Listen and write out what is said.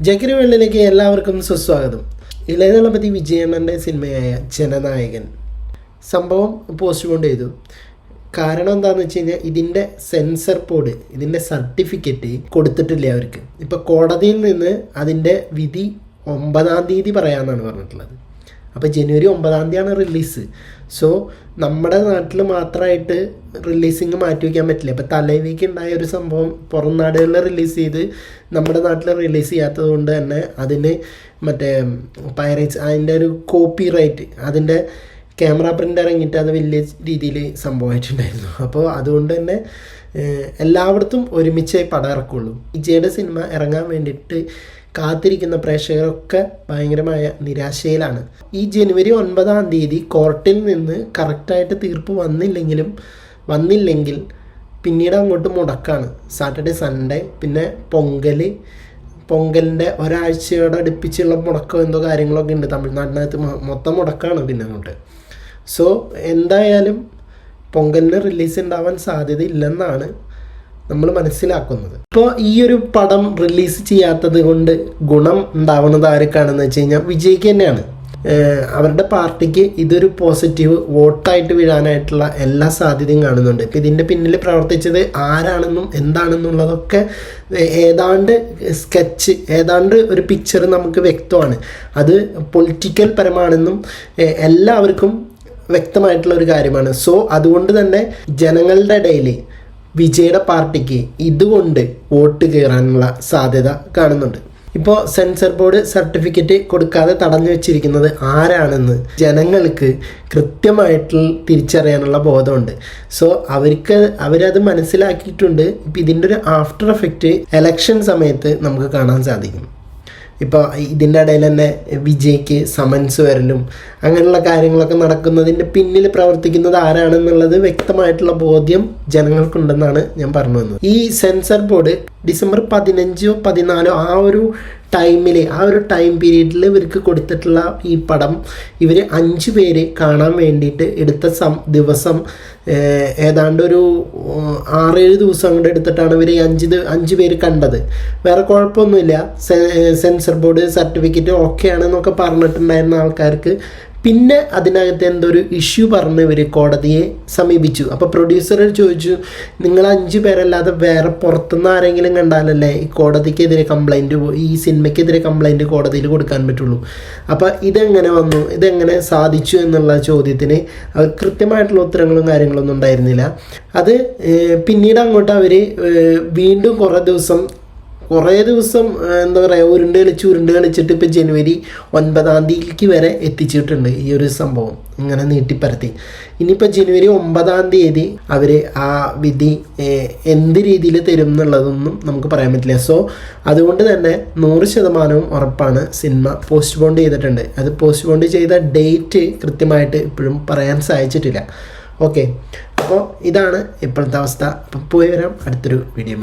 ജഗരി വെള്ളിലേക്ക് എല്ലാവർക്കും സുസ്വാഗതം. ഇളയതളപതി വിജയണ്ണന്റെ സിനിമയായ ജനനായകൻ. സംഭവം പോസ്റ്റ്പോൺ ചെയ്തു. കാരണം എന്താണെന്ന് വെച്ച് കഴിഞ്ഞാൽ ഇതിന്റെ സെൻസർ ബോർഡ് ഇതിന്റെ സർട്ടിഫിക്കറ്റ് കൊടുത്തിട്ടില്ല അവർക്ക്. ഇപ്പോൾ കോടതിയിൽ നിന്ന് അതിന്റെ വിധി ഒമ്പതാം തീയതി പറയാമെന്നാണ് പറഞ്ഞിട്ടുള്ളത്. അപ്പോൾ ജനുവരി ഒമ്പതാം തീയതിയാണ് റിലീസ് സോ നമ്മുടെ നാട്ടിൽ മാത്രമായിട്ട് റിലീസിങ് മാറ്റി വയ്ക്കാൻ പറ്റില്ല. ഇപ്പോൾ തലൈവിക്ക് ഉണ്ടായ ഒരു സംഭവം പുറം നാടുകളിൽ റിലീസ് ചെയ്ത് നമ്മുടെ നാട്ടിൽ റിലീസ് ചെയ്യാത്തത് കൊണ്ട് തന്നെ അതിന് മറ്റേ പൈറേറ്റ്സ് അതിന്റെ ഒരു കോപ്പി റൈറ്റ് അതിന്റെ ക്യാമറ പ്രിന്റ് ഇറങ്ങിയിട്ട് അത് വലിയ രീതിയിൽ സംഭവമായിട്ടുണ്ടായിരുന്നു. അപ്പോൾ അതുകൊണ്ട് തന്നെ എല്ലായിടത്തും ഒരുമിച്ച് പടം ഇറക്കുള്ളൂ. വിജയുടെ സിനിമ ഇറങ്ങാൻ വേണ്ടിയിട്ട് കാത്തിരിക്കുന്ന പ്രേക്ഷകരൊക്കെ ഭയങ്കരമായ നിരാശയിലാണ്. ഈ ജനുവരി ഒൻപതാം തീയതി കോർട്ടിൽ നിന്ന് കറക്റ്റായിട്ട് തീർപ്പ് വന്നില്ലെങ്കിലും വന്നില്ലെങ്കിൽ പിന്നീട് അങ്ങോട്ട് മുടക്കാണ്. സാറ്റർഡേ സൺഡേ പിന്നെ പൊങ്കൽ പൊങ്കലിന്റെ ഒരാഴ്ചയോടെ അടുപ്പിച്ചുള്ള മുടക്കം എന്തോ കാര്യങ്ങളൊക്കെ ഉണ്ട് തമിഴ്നാട്ടിനകത്ത് മൊത്തം മുടക്കമാണ് പിന്നെ അങ്ങോട്ട്. സോ എന്തായാലും പൊങ്കലിന് റിലീസ് ഉണ്ടാവാൻ സാധ്യത ഇല്ലെന്നാണ് നമ്മൾ മനസ്സിലാക്കുന്നത്. ഇപ്പോൾ ഈ ഒരു പടം റിലീസ് ചെയ്യാത്തത് കൊണ്ട് ഗുണം ഉണ്ടാവുന്നത് ആർക്കാണെന്ന് വെച്ച് കഴിഞ്ഞാൽ വിജയ്ക്ക് തന്നെയാണ്. അവരുടെ പാർട്ടിക്ക് ഇതൊരു പോസിറ്റീവ് വോട്ടായിട്ട് വീഴാനായിട്ടുള്ള എല്ലാ സാധ്യതയും കാണുന്നുണ്ട്. ഇപ്പം ഇതിന്റെ പിന്നിൽ പ്രവർത്തിച്ചത് ആരാണെന്നും എന്താണെന്നുള്ളതൊക്കെ ഏതാണ്ട് സ്കെച്ച് ഏതാണ്ട് ഒരു പിക്ചർ നമുക്ക് വ്യക്തമാണ്. അത് പൊളിറ്റിക്കൽ പരമാണെന്നും എല്ലാവർക്കും വ്യക്തമായിട്ടുള്ള ഒരു കാര്യമാണ്. സോ അതുകൊണ്ട് തന്നെ ജനങ്ങളുടെ ഇടയിൽ വിജയുടെ പാർട്ടിക്ക് ഇതുകൊണ്ട് വോട്ട് കയറാനുള്ള സാധ്യത കാണുന്നുണ്ട്. ഇപ്പോൾ സെൻസർ ബോർഡ് സർട്ടിഫിക്കറ്റ് കൊടുക്കാതെ തടഞ്ഞു വെച്ചിരിക്കുന്നത് ആരാണെന്ന് ജനങ്ങൾക്ക് കൃത്യമായിട്ട് തിരിച്ചറിയാനുള്ള ബോധമുണ്ട്. സോ അവർക്ക് അവരത് മനസ്സിലാക്കിയിട്ടുണ്ട്. ഇപ്പം ഇതിന്റെ ഒരു ആഫ്റ്റർ എഫക്റ്റ് എലക്ഷൻ സമയത്ത് നമുക്ക് കാണാൻ സാധിക്കും. ഇപ്പോൾ ഇതിന്റെ ഇടയിൽ തന്നെ വിജയ്ക്ക് സമൻസ് വരലും അങ്ങനെയുള്ള കാര്യങ്ങളൊക്കെ നടക്കുന്നതിന്റെ പിന്നിൽ പ്രവർത്തിക്കുന്നത് ആരാണെന്നുള്ളത് വ്യക്തമായിട്ടുള്ള ബോധ്യം ജനങ്ങൾക്കുണ്ടെന്നാണ് ഞാൻ പറഞ്ഞു വന്നത്. ഈ സെൻസർ ബോർഡ് ഡിസംബർ പതിനഞ്ചോ പതിനാലോ ആ ഒരു ടൈമിൽ ആ ഒരു ടൈം പീരീഡിൽ ഇവർക്ക് കൊടുത്തിട്ടുള്ള ഈ പടം ഇവർ അഞ്ച് പേര് കാണാൻ വേണ്ടിയിട്ട് എടുത്ത സം ദിവസം ഏതാണ്ട് ഒരു ആറേഴ് ദിവസം അങ്ങോട്ട് എടുത്തിട്ടാണ് ഇവർ അഞ്ച് അഞ്ച് പേര് കണ്ടത്. വേറെ കുഴപ്പമൊന്നുമില്ല. സെൻസർ ബോർഡ് സർട്ടിഫിക്കറ്റ് ഓക്കെ ആണെന്നൊക്കെ പറഞ്ഞിട്ടുണ്ടായിരുന്ന ആൾക്കാർക്ക് പിന്നെ അതിനകത്ത് എന്തോ ഒരു ഇഷ്യൂ പറഞ്ഞ് ഇവർ കോടതിയെ സമീപിച്ചു. അപ്പോൾ പ്രൊഡ്യൂസർ ചോദിച്ചു നിങ്ങൾ അഞ്ച് പേരല്ലാതെ വേറെ പുറത്തുനിന്ന് ആരെങ്കിലും കണ്ടാലല്ലേ ഈ കോടതിക്കെതിരെ കംപ്ലൈന്റ് ഈ സിനിമയ്ക്കെതിരെ കംപ്ലൈന്റ് കോടതിയിൽ കൊടുക്കാൻ പറ്റുള്ളൂ? അപ്പോൾ ഇതെങ്ങനെ വന്നു? ഇതെങ്ങനെ സാധിച്ചു എന്നുള്ള ചോദ്യത്തിന് അവർ കൃത്യമായിട്ടുള്ള ഉത്തരങ്ങളും കാര്യങ്ങളൊന്നും ഉണ്ടായിരുന്നില്ല. അത് പിന്നീട് അങ്ങോട്ട് അവർ വീണ്ടും കുറേ ദിവസം കുറേ ദിവസം എന്താ പറയുക ഉരുണ്ട് കളിച്ച് ഉരുണ്ട് കളിച്ചിട്ട് ഇപ്പോൾ ജനുവരി ഒൻപതാം തീയതിക്ക് വരെ എത്തിച്ചിട്ടുണ്ട് ഈ ഒരു സംഭവം. ഇങ്ങനെ നീട്ടിപ്പരത്തി. ഇനിയിപ്പോൾ ജനുവരി ഒമ്പതാം തീയതി അവർ ആ വിധി എന്ത് രീതിയിൽ തരും എന്നുള്ളതൊന്നും നമുക്ക് പറയാൻ പറ്റില്ല. സോ അതുകൊണ്ട് തന്നെ നൂറ് ശതമാനവും ഉറപ്പാണ് സിനിമ പോസ്റ്റ് ബോണ്ട് ചെയ്തിട്ടുണ്ട്. അത് പോസ്റ്റ് ബോണ്ട് ചെയ്ത ഡേറ്റ് കൃത്യമായിട്ട് ഇപ്പോഴും പറയാൻ സാധിച്ചിട്ടില്ല. ഓക്കെ. അപ്പോൾ ഇതാണ് ഇപ്പോഴത്തെ അവസ്ഥ. അപ്പോൾ പോയി വരാം. അടുത്തൊരു വീഡിയോ